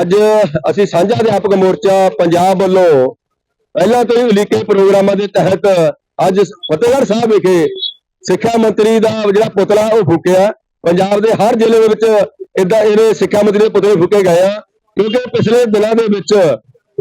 ਅੱਜ? ਅਸੀਂ ਸਾਂਝਾ ਅਧਿਆਪਕ ਮੋਰਚਾ ਪੰਜਾਬ ਵੱਲੋਂ ਪਹਿਲਾਂ ਤੋਂ ਹੀ ਉਲੀਕੇ ਪ੍ਰੋਗਰਾਮਾਂ ਦੇ ਤਹਿਤ ਅੱਜ ਫਤਿਹਗੜ੍ਹ ਸਾਹਿਬ ਵਿਖੇ ਸਿੱਖਿਆ ਮੰਤਰੀ ਦਾ ਜਿਹੜਾ ਪੁਤਲਾ ਉਹ ਫੂਕਿਆ। ਪੰਜਾਬ ਦੇ ਹਰ ਜ਼ਿਲ੍ਹੇ ਦੇ ਵਿੱਚ ਇਦਾਂ ਇਹਨੇ ਸਿੱਖਿਆ ਮੰਤਰੀ ਦੇ ਪੁਤਲੇ ਫੂਕੇ ਗਏ ਆ। ਕਿਉਂਕਿ ਪਿਛਲੇ ਦਿਨਾਂ ਦੇ ਵਿੱਚ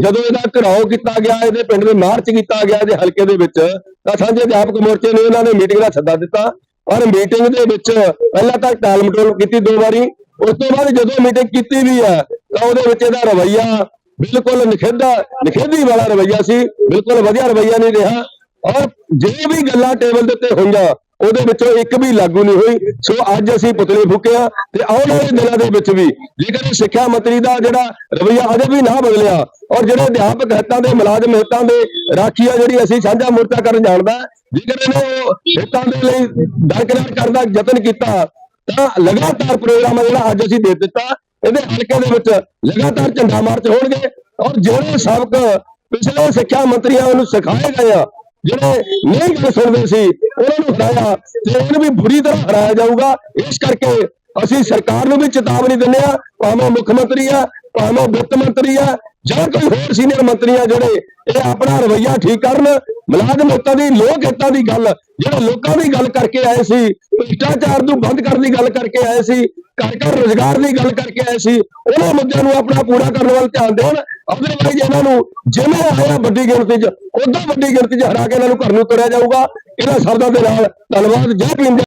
ਜਦੋਂ ਇਹਦਾ ਘਰਾਓ ਕੀਤਾ ਗਿਆ, ਇਹਦੇ ਪਿੰਡ ਦੇ ਮਾਰਚ ਕੀਤਾ ਗਿਆ ਇਹਦੇ ਹਲਕੇ ਦੇ ਵਿੱਚ, ਤਾਂ ਸਾਂਝੇ ਅਧਿਆਪਕ ਮੋਰਚੇ ਨੇ ਇਹਨਾਂ ਨੇ ਮੀਟਿੰਗ ਦਾ ਸੱਦਾ ਦਿੱਤਾ। ਔਰ ਮੀਟਿੰਗ ਦੇ ਵਿੱਚ ਪਹਿਲਾਂ ਤਾਂ ਟਾਲ ਮਟੋਲ ਕੀਤੀ ਦੋ ਵਾਰੀ, ਉਸ ਤੋਂ ਬਾਅਦ ਜਦੋਂ ਮੀਟਿੰਗ ਕੀਤੀ ਵੀ ਹੈ, ਤਾਂ ਉਹਦੇ ਵਿੱਚ ਇਹਦਾ ਰਵੱਈਆ ਬਿਲਕੁਲ ਨਿਖੇਧਾ, ਨਿਖੇਧੀ ਵਾਲਾ ਰਵੱਈਆ ਸੀ, ਬਿਲਕੁਲ ਵਧੀਆ ਰਵੱਈਆ ਨਹੀਂ ਰਿਹਾ। ਔਰ ਜੇ ਵੀ ਗੱਲਾਂ ਟੇਬਲ ਦੇ ਉੱਤੇ ਹੋਈਆਂ ਉਹਦੇ ਵਿੱਚੋਂ ਇੱਕ ਵੀ ਲਾਗੂ ਨਹੀਂ ਹੋਈ। ਸੋ ਅੱਜ ਅਸੀਂ ਪੁਤਲੇ ਫੂਕਿਆ ਤੇ ਆਉਣ ਵਾਲੇ ਦਿਨਾਂ ਦੇ ਵਿੱਚ ਵੀ ਜੇਕਰ ਸਿੱਖਿਆ ਮੰਤਰੀ ਦਾ ਜਿਹੜਾ ਰਵੱਈਆ ਅਜੇ ਵੀ ਨਾ ਬਦਲਿਆ ਔਰ ਜਿਹੜੇ ਅਧਿਆਪਕ ਹਿੱਤਾਂ ਦੇ, ਮੁਲਾਜ਼ਮ ਹਿੱਤਾਂ ਦੇ ਰਾਖੀਆ ਜਿਹੜੀ ਅਸੀਂ ਸਾਂਝਾ ਮੋਰਚਾ ਕਰਨ ਜਾਣਦਾ, ਜੇਕਰ ਇਹਨੇ ਉਹ ਹਿੱਤਾਂ ਦੇ ਲਈ ਦਰਕਰਾਰ ਕਰਨ ਦਾ ਯਤਨ ਕੀਤਾ, ਤਾਂ ਲਗਾਤਾਰ ਪ੍ਰੋਗਰਾਮ ਆ ਜਿਹੜਾ ਅੱਜ ਅਸੀਂ ਦੇ ਦਿੱਤਾ। ਇਹਦੇ ਹਲਕੇ ਦੇ ਵਿੱਚ ਲਗਾਤਾਰ ਝੰਡਾ ਮਾਰਚ ਹੋਣਗੇ ਔਰ ਜਿਹੜੇ ਸਬਕ ਪਿਛਲੇ ਸਿੱਖਿਆ ਮੰਤਰੀਆਂ ਨੂੰ ਸਿਖਾਏ ਗਏ ਆ ਜਿਹੜੇ ਨਹੀਂ ਗੱਲ ਸੁਣਦੇ ਸੀ, ਉਹਨਾਂ ਨੂੰ ਹਰਾਇਆ ਤੇ ਇਹਨੂੰ ਵੀ ਬੁਰੀ ਤਰ੍ਹਾਂ ਹਰਾਇਆ ਜਾਊਗਾ। ਇਸ ਕਰਕੇ ਅਸੀਂ ਸਰਕਾਰ ਨੂੰ ਵੀ ਚੇਤਾਵਨੀ ਦਿੰਦੇ ਆ ਭਾਵੇਂ ਮੁੱਖ ਮੰਤਰੀ ਆ, ਭਾਵੇਂ ਵਿੱਤ ਮੰਤਰੀ ਆ, ਜਾਂ ਕੋਈ ਹੋਰ ਸੀਨੀਅਰ ਮੰਤਰੀ ਆ ਜਿਹੜੇ, ਇਹ ਆਪਣਾ ਰਵੱਈਆ ਠੀਕ ਕਰਨ, ਮੁਲਾਜ਼ਮ ਹਿੱਤਾਂ ਦੀ ਲੋਕ ਹਿੱਤਾਂ ਦੀ ਗੱਲ, ਜਿਹੜੇ ਲੋਕਾਂ ਦੀ ਗੱਲ ਕਰਕੇ ਆਏ ਸੀ, ਭ੍ਰਿਸ਼ਟਾਚਾਰ ਨੂੰ ਬੰਦ ਕਰਨ ਦੀ ਗੱਲ ਕਰਕੇ ਆਏ ਸੀ ਘਰ ਘਰ ਰੋਜ਼ਗਾਰ ਦੀ ਗੱਲ ਕਰਕੇ ਆਏ ਸੀ, ਉਹਨਾਂ ਮੁੱਦਿਆਂ ਨੂੰ ਆਪਣਾ ਪੂਰਾ ਕਰਨ ਵੱਲ ਧਿਆਨ ਦੇਣ ਅਦਰਵਾਈਜ਼ ਇਹਨਾਂ ਨੂੰ ਜਿਵੇਂ ਆਇਆ ਵੱਡੀ ਗਿਣਤੀ 'ਚ, ਉਦੋਂ ਵੱਡੀ ਗਿਣਤੀ 'ਚ ਹਰਾ ਕੇ ਇਹਨਾਂ ਨੂੰ ਘਰ ਨੂੰ ਤੁਰਿਆ ਜਾਊਗਾ। ਇਹਨਾਂ ਸ਼ਬਦਾਂ ਦੇ ਨਾਲ ਧੰਨਵਾਦ, ਜੈ ਭੀਮ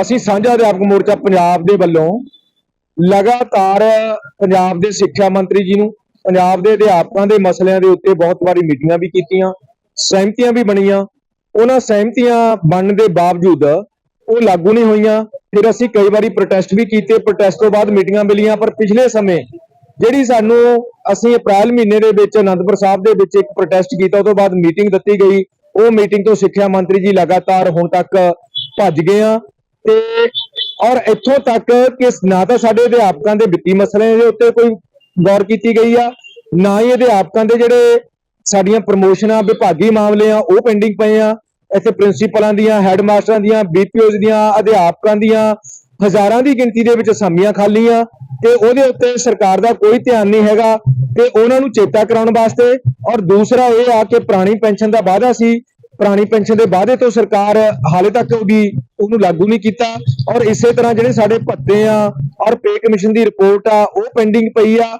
ਅਸੀਂ ਸਾਂਝਾ ਅਧਿਆਪਕ ਮੋਰਚਾ ਪੰਜਾਬ ਦੇ ਵੱਲੋਂ ਲਗਾਤਾਰ ਪੰਜਾਬ ਦੇ ਸਿੱਖਿਆ ਮੰਤਰੀ ਜੀ ਨੂੰ, ਪੰਜਾਬ ਦੇ ਅਧਿਆਪਕਾਂ ਦੇ ਮਸਲਿਆਂ ਦੇ ਉੱਤੇ ਬਹੁਤ ਵਾਰੀ ਮੀਟਿੰਗਾਂ ਵੀ ਕੀਤੀਆਂ, ਸਹਿਮਤੀਆਂ ਵੀ ਬਣੀਆਂ। ਉਹਨਾਂ ਸਹਿਮਤੀਆਂ ਬਣਨ ਦੇ ਬਾਵਜੂਦ ਉਹ ਲਾਗੂ ਨਹੀਂ ਹੋਈਆਂ। ਫਿਰ ਅਸੀਂ ਕਈ ਵਾਰੀ ਪ੍ਰੋਟੈਸਟ ਵੀ ਕੀਤੇ। ਪ੍ਰੋਟੈਸਟ ਤੋਂ ਬਾਅਦ ਮੀਟਿੰਗਾਂ ਮਿਲੀਆਂ, ਪਰ ਪਿਛਲੇ ਸਮੇਂ ਜਿਹੜੀ ਸਾਨੂੰ ਅਸੀਂ ਅਪ੍ਰੈਲ ਮਹੀਨੇ ਦੇ ਵਿੱਚ ਅਨੰਦਪੁਰ ਸਾਹਿਬ ਦੇ ਵਿੱਚ ਇੱਕ ਪ੍ਰੋਟੈਸਟ ਕੀਤਾ ਉਹ ਤੋਂ ਬਾਅਦ ਮੀਟਿੰਗ ਦਿੱਤੀ ਗਈ। ਉਹ ਮੀਟਿੰਗ ਤੋਂ ਸਿੱਖਿਆ ਮੰਤਰੀ ਜੀ ਲਗਾਤਾਰ ਹੁਣ ਤੱਕ ਭੱਜ ਗਏ ਆ। ਤੇ ਔਰ ਇੱਥੋਂ ਤੱਕ ਕਿ ਨਾ ਤਾਂ ਸਾਡੇ ਅਧਿਆਪਕਾਂ ਦੇ ਵਿੱਤੀ ਮਸਲੇ ਦੇ ਉੱਤੇ ਕੋਈ ਗੌਰ ਕੀਤੀ ਗਈ ਆ, ਨਾ ਹੀ ਅਧਿਆਪਕਾਂ ਦੇ ਜਿਹੜੇ ਸਾਡੀਆਂ ਪ੍ਰਮੋਸ਼ਨਾਂ ਵਿਭਾਗੀ ਮਾਮਲੇ ਆ, ਉਹ ਪੈਂਡਿੰਗ ਪਏ ਆ। ਇੱਥੇ ਪ੍ਰਿੰਸੀਪਲਾਂ ਦੀਆਂ ਹੈੱਡਮਾਸਟਰਾਂ ਦੀਆਂ ਬੀਪੀਓਜ਼ ਦੀਆਂ, ਅਧਿਆਪਕਾਂ ਦੀਆਂ ਹਜ਼ਾਰਾਂ ਦੀ ਗਿਣਤੀ ਦੇ ਵਿੱਚ ਅਸਾਮੀਆਂ ਖਾਲੀ ਆ ਤੇ ਉਹਦੇ ਉੱਤੇ ਸਰਕਾਰ ਦਾ ਕੋਈ ਧਿਆਨ ਨਹੀਂ ਹੈਗਾ ਤੇ ਉਹਨਾਂ ਨੂੰ ਚੇਤਾ ਕਰਾਉਣ ਵਾਸਤੇ ਔਰ ਦੂਸਰਾ ਇਹ ਆ ਕਿ ਪੁਰਾਣੀ ਪੈਨਸ਼ਨ ਦਾ ਵਾਅਦਾ ਸੀ, ਪੁਰਾਣੀ ਪੈਨਸ਼ਨ ਦੇ ਵਾਅਦੇ ਤੋਂ ਸਰਕਾਰ ਹਾਲੇ ਤੱਕ ਵੀ ਉਹਨੂੰ ਲਾਗੂ ਨਹੀਂ ਕੀਤਾ ਔਰ ਇਸੇ ਤਰ੍ਹਾਂ ਜਿਹੜੇ ਸਾਡੇ ਭੱਤੇ ਆ ਔਰ ਪੇ ਕਮਿਸ਼ਨ ਦੀ ਰਿਪੋਰਟ ਆ, ਉਹ ਪੈਂਡਿੰਗ ਪਈ ਆ।